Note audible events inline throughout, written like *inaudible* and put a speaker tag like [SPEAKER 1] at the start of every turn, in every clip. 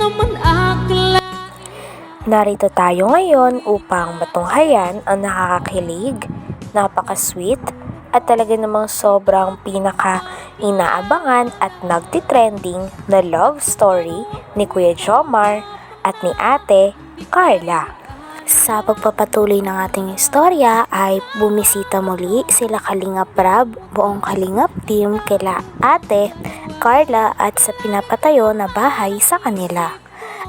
[SPEAKER 1] naman akla
[SPEAKER 2] Narito tayo ngayon upang matunghayan ang nakakakilig, napaka-sweet, at talaga namang sobrang pinaka-inaabangan at nagtitrending na love story ni Kuya Jomar at ni Ate Carla. Sa pagpapatuloy ng ating istorya ay bumisita muli sila Kalingap Rab, buong Kalingap team kila Ate Carla at sa pinapatayo na bahay sa kanila.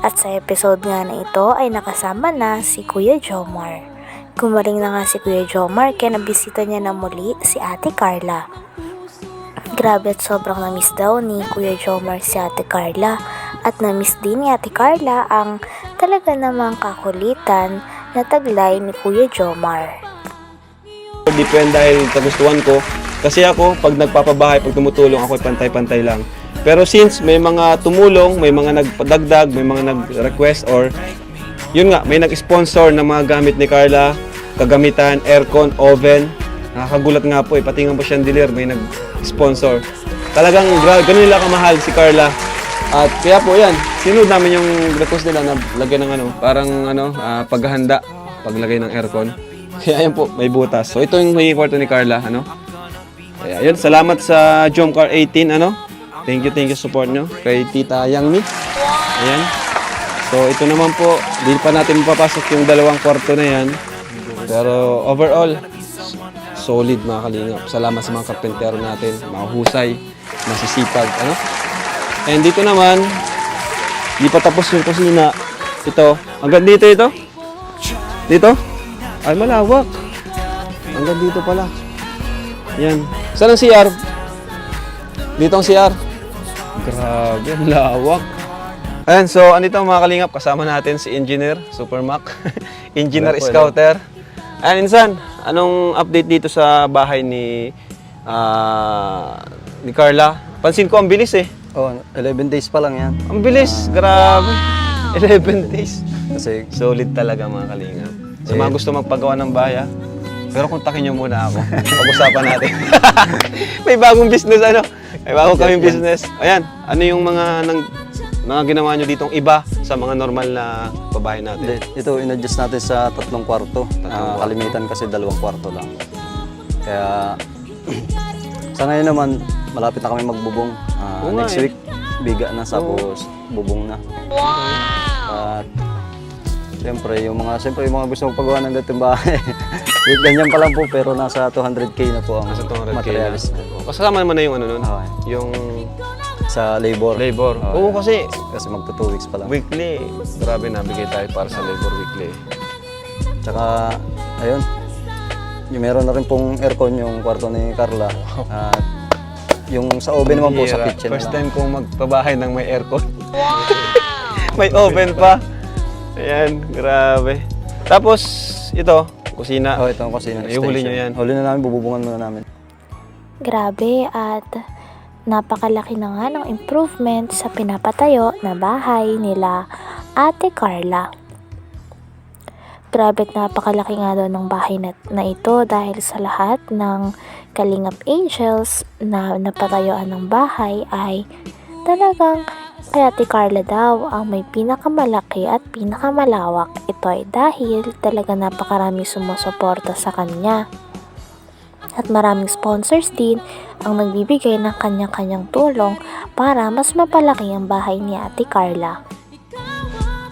[SPEAKER 2] At sa episode nga na ito ay nakasama na si Kuya Jomar. Gumaling na nga si Kuya Jomar kaya nabisita niya na muli si Ate Carla. Grabe at sobrang namiss daw ni Kuya Jomar si Ate Carla at namiss din ni Ate Carla ang talaga namang kakulitan na taglay ni Kuya Jomar.
[SPEAKER 3] Depende dahil kagustuhan ko. Kasi ako, pag nagpapabahay, pag tumutulong, ako ay pantay-pantay lang. Pero since may mga tumulong, may mga nagpadagdag, may mga nag-request or yun nga, may nag-sponsor ng mga gamit ni Carla, kagamitan, aircon, oven. Nakakagulat nga po eh, pati nga po chandelier, may nag-sponsor. Talagang ganun nila kamahal si Carla. At kaya po yan, sinunod namin yung request nila na lagyan ng ano, parang ano, ah, paghahanda, paglagay ng aircon. *laughs* Kaya yan po, may butas. So ito yung may kwarto ni Carla, ano? Kaya yun, salamat sa Jomcar 18, ano? Thank you, thank you support nyo kay Tita Yangmi. Ayan. So ito naman po, hindi pa natin mapapasok yung dalawang kwarto na yan. Pero overall, solid mga kalingap. Salamat sa mga karpentero natin, mahusay, masisipag, ano? And dito naman, di pa tapos yung kusina. Ito, hanggang dito ito. Dito? Ay, malawak. Hanggang dito pala. Yan. Saan ang CR? Dito ang CR. Grabe, ang lawak. Ayan, so andito ang mga kalingap. Kasama natin si Engineer Supermac. *laughs* Engineer
[SPEAKER 4] Hello
[SPEAKER 3] Scouter. Ayan, Insan, anong update dito sa bahay ni ah, ni Carla? Pansin ko, ang bilis eh.
[SPEAKER 4] Oh, 11 days pa lang yan.
[SPEAKER 3] Ang bilis, grabe. 11 days.
[SPEAKER 4] Kasi
[SPEAKER 3] Solid talaga mga kalingap. Sa mga
[SPEAKER 4] Eh.
[SPEAKER 3] gusto magpagawa ng baya, pero kontakin nyo muna ako. Pag-usapan natin. *laughs* May bagong business ano? May bagong kaming business. Ayan, ano yung mga nang, mga ginawa nyo ditong iba sa mga normal na babae natin?
[SPEAKER 4] Hindi, ito in-adjust natin sa tatlong kwarto.
[SPEAKER 3] Tatlong
[SPEAKER 4] Ah, kalimitan kasi dalawang kwarto lang. Kaya *clears throat* sa ngayon naman, malapit na kami magbubong. Ah,
[SPEAKER 3] Oo nga
[SPEAKER 4] next
[SPEAKER 3] eh.
[SPEAKER 4] week, biga na tapos bubong na. At siyempre, yung mga, siyempre, yung mga gusto magpagawa ng gatong bahay. *laughs* Ganyan pa lang po, pero nasa 200k na po ang
[SPEAKER 3] Nasa 200k na.
[SPEAKER 4] materials.
[SPEAKER 3] Kasama naman na yung ano nun?
[SPEAKER 4] Okay.
[SPEAKER 3] Yung
[SPEAKER 4] Sa labor.
[SPEAKER 3] labor.
[SPEAKER 4] Okay.
[SPEAKER 3] Oo, kasi
[SPEAKER 4] Kasi magto 2 weeks pa lang.
[SPEAKER 3] weekly. Grabe, nabigay tayo para sa labor weekly.
[SPEAKER 4] Tsaka, ayun, yung meron na rin pong aircon yung kwarto ni Carla. At yung sa oven naman po sa
[SPEAKER 3] Bihira.
[SPEAKER 4] kitchen
[SPEAKER 3] First
[SPEAKER 4] na lang.
[SPEAKER 3] time kong magpabahay ng may aircon. *laughs* may oven pa. Ayan, grabe. Tapos, ito, kusina.
[SPEAKER 4] Oh, ito ang kusina
[SPEAKER 3] Ay, huli nyo yan.
[SPEAKER 4] Huli na namin, bububungan muna namin.
[SPEAKER 2] Grabe at napakalaki na nga ng improvement sa pinapatayo na bahay nila Ate Carla. Grabe napakalaki nga daw ng bahay na, na ito dahil sa lahat ng Kalingap Angels na napatayuan ng bahay ay talagang kay Ate Carla daw ang may pinakamalaki at pinakamalawak. Ito ay dahil talaga napakarami sumusuporta sa kanya. At maraming sponsors din ang nagbibigay ng kanya-kanyang tulong para mas mapalaki ang bahay ni Ate Carla.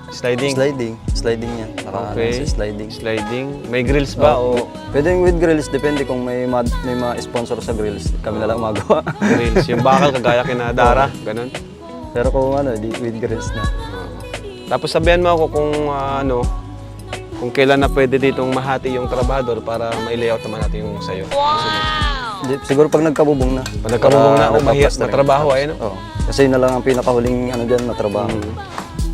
[SPEAKER 3] Sliding.
[SPEAKER 4] Sliding. Sliding yan. Naka,
[SPEAKER 3] Okay.
[SPEAKER 4] nasa sliding.
[SPEAKER 3] Sliding. May grills ba o
[SPEAKER 4] Oh, Pwede with grills, depende kung may mad, may mga sponsor sa grills. Kami na lang magawa.
[SPEAKER 3] grills? Yung bakal kagaya kina *laughs* Dara, ganun.
[SPEAKER 4] Pero kung ano, di, with grills na.
[SPEAKER 3] Tapos sabihan mo ako kung ah, ano, kung kailan na pwede ditong mahati yung trabahador para ma-layout naman natin yung sayo.
[SPEAKER 4] Di, siguro pag nagkabubong na.
[SPEAKER 3] Pag nagkabubong na, oh, mahirap
[SPEAKER 4] nagpaplastering.
[SPEAKER 3] na trabaho, ayun,
[SPEAKER 4] Oo. Kasi yun na lang ang pinakahuling ano dyan na trabaho.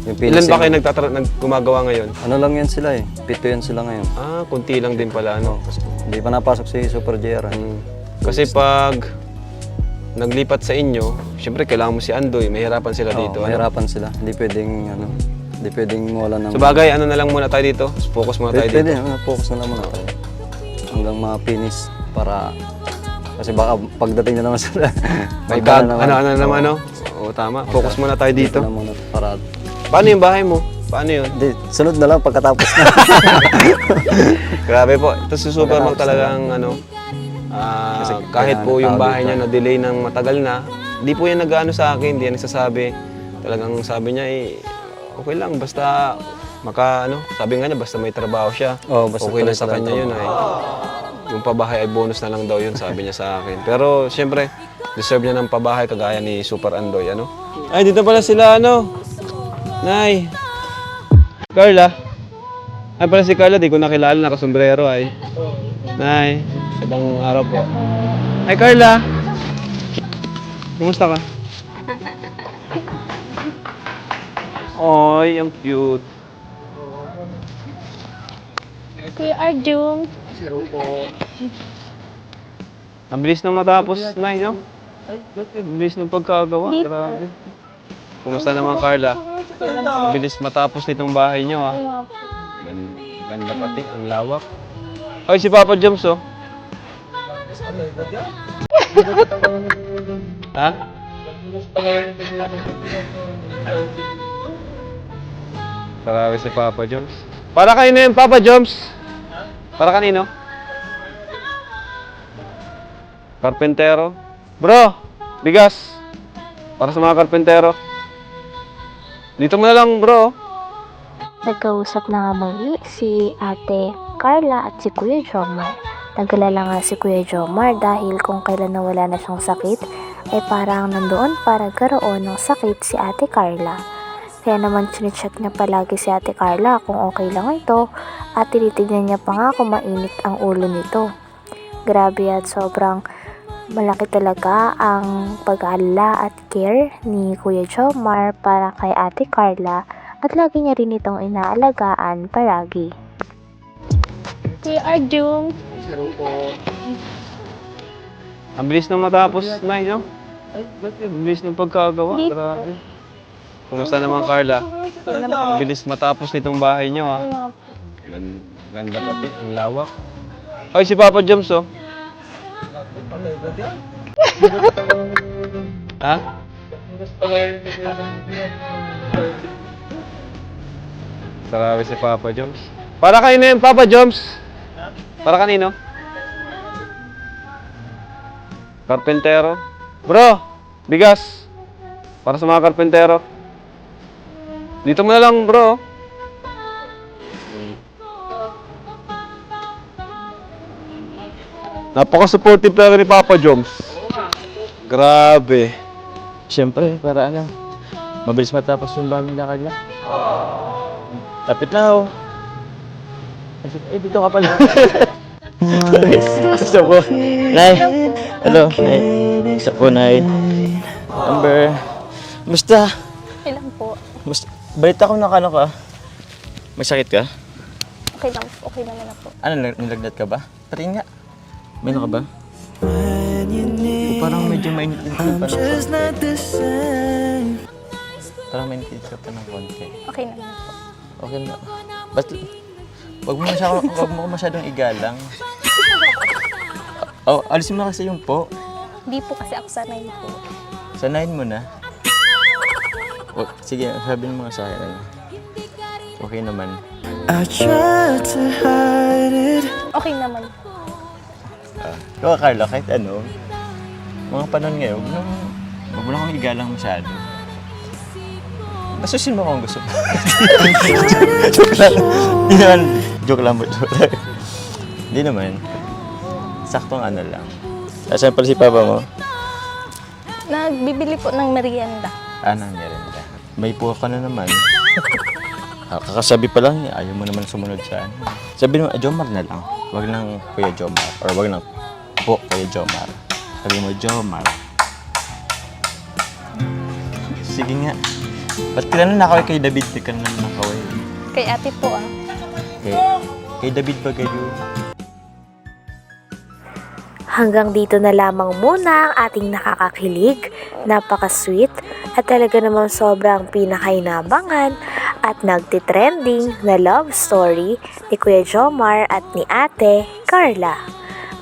[SPEAKER 4] Yung
[SPEAKER 3] Ilan ba kayo nagtatra- nag gumagawa ngayon?
[SPEAKER 4] Ano lang yan sila eh. Pito yan sila ngayon.
[SPEAKER 3] Ah, kunti lang din pala, ano.
[SPEAKER 4] Hindi pa napasok si Super JR.
[SPEAKER 3] Mm. Kasi pag naglipat sa inyo, syempre kailangan mo si Andoy, mahirapan sila
[SPEAKER 4] Oo,
[SPEAKER 3] dito. ano?
[SPEAKER 4] mahirapan sila. Hindi pwedeng ano, hindi pwedeng wala ng
[SPEAKER 3] So bagay, ano na lang muna tayo dito. Focus muna tayo
[SPEAKER 4] Pwede,
[SPEAKER 3] dito.
[SPEAKER 4] pwede, ano, focus na lang muna tayo. Hanggang ma-finish para kasi baka pagdating na naman *laughs* sila.
[SPEAKER 3] May
[SPEAKER 4] magka
[SPEAKER 3] bag, ano, ano
[SPEAKER 4] Oo,
[SPEAKER 3] naman, ano? Oo, tama. Focus muna tayo dito.
[SPEAKER 4] na muna para
[SPEAKER 3] Paano yung bahay mo? Paano yun?
[SPEAKER 4] Di, sunod na lang pagkatapos na. *laughs*
[SPEAKER 3] Grabe po. Ito si Supermac talagang ano, ah,
[SPEAKER 4] Kasi
[SPEAKER 3] kahit po yung bahay niya na delay ng matagal na, di po yan nag-ano sa akin, di yan nagsasabi. Talagang sabi niya eh, okay lang, basta maka ano, sabi nga niya basta may trabaho siya.
[SPEAKER 4] Oo, basta
[SPEAKER 3] okay na
[SPEAKER 4] tuloy
[SPEAKER 3] sa
[SPEAKER 4] sa
[SPEAKER 3] kanya yun ay. Yung pabahay ay bonus na lang daw yun, sabi niya sa akin. Pero siyempre, deserve niya ng pabahay kagaya ni Super Andoy, ano? Ay, dito pala sila, ano? Nay. Carla. Ay, pala si Carla, di ko nakilala, nakasombrero ay. Nay, magandang araw po. Ay, Carla. Kumusta ka? Oy, ang cute.
[SPEAKER 1] Kuya Arjun.
[SPEAKER 3] Ang bilis na matapos, Nay, no? Ang bilis ng pagkagawa. Grabe. Kumusta naman, Carla? Bilis matapos nitong bahay niyo, ah. Gan- Ganda pati, ang lawak. Ay, si Papa James, oh. *laughs* ha? Grabe si Papa Joms. Para kanino yun, Papa Joms? Para kanino? Karpentero. Bro, bigas. Para sa mga karpentero. Dito mo na lang, bro.
[SPEAKER 1] Nagkausap na nga muli si ate Carla at si Kuya Jomar. Nagalala nga si Kuya Jomar dahil kung kailan nawala na siyang sakit, ay parang nandoon para karoon ng sakit si ate Carla. Kaya naman chinecheck niya palagi si ate Carla kung okay lang ito at tinitignan niya pa nga kung mainit ang ulo nito. Grabe at sobrang malaki talaga ang pag-aalala at care ni Kuya Jomar para kay ate Carla at lagi niya rin itong inaalagaan palagi. Kuya Arjun.
[SPEAKER 3] Ang bilis na matapos, Nay, no? Ang bilis ng pagkagawa. Grabe. Kumusta naman, Carla? Ang bilis matapos nitong bahay niyo, ah. Gan- Ganda pati, ang lawak. Ay, si Papa James, oh. Ha? Grabe si Papa Joms. Para kanino yun, Papa Joms? Para kanino? Karpentero. Bro, bigas. Para sa mga karpentero. Dito mo na lang, bro. Napaka-supportive talaga ni Papa Joms. Grabe.
[SPEAKER 5] Siyempre, para ano, mabilis matapos yung bagong lakad niya. Lapit na oh. Eh, dito ka pala. *laughs* Gusto ko. Nay. Hello, Nay. Gusto ko, Nay. Amber. Musta?
[SPEAKER 1] Lang po.
[SPEAKER 5] Musta? Balita ko na ano ka. May sakit ka?
[SPEAKER 1] Okay lang. Okay naman na po.
[SPEAKER 5] Ano, nilag- nilagnat ka ba? Patingin nga. Meron ka ba? O, parang medyo mainit-init ka pa ng konti. Parang mainit-init ka pa ng konti.
[SPEAKER 1] Okay na.
[SPEAKER 5] Okay na. Ba't, wag mo masyadong, wag mo masyadong igalang. Oh, alisin mo na kasi yung po.
[SPEAKER 1] Hindi po kasi ako sanay po.
[SPEAKER 5] Sanayin mo na. Oh, sige, sabi mo nga sa akin. ano. Okay naman.
[SPEAKER 1] Okay naman.
[SPEAKER 5] Ikaw, Carla, kahit ano, mga panon ngayon, huwag mo, huwag mo lang akong igalang masyado. Basusin mo kung gusto mo. *laughs* joke lang. Hindi naman, joke lang ba? Joke lang. Hindi naman. Saktong ano lang. Asan pala si Papa mo?
[SPEAKER 1] Nagbibili po ng merienda.
[SPEAKER 5] Ah, nangyari na. May po ka na naman. Ah, Kakasabi pa lang, ayaw mo naman sumunod sa ano. Sabi mo, ah, Jomar na lang. Wag nang Kuya Jomar. Or wag nang po Kuya Jomar. Sabi mo, Jomar. Sige nga. Ba't ka na nakaway kay David? Di ka na nakaway.
[SPEAKER 1] Kay ate po ah.
[SPEAKER 5] Kay, kay David ba kayo?
[SPEAKER 2] Hanggang dito na lamang muna ang ating nakakakilig, napaka-sweet at talaga namang sobrang pinakainabangan at nagtitrending na love story ni Kuya Jomar at ni Ate Carla.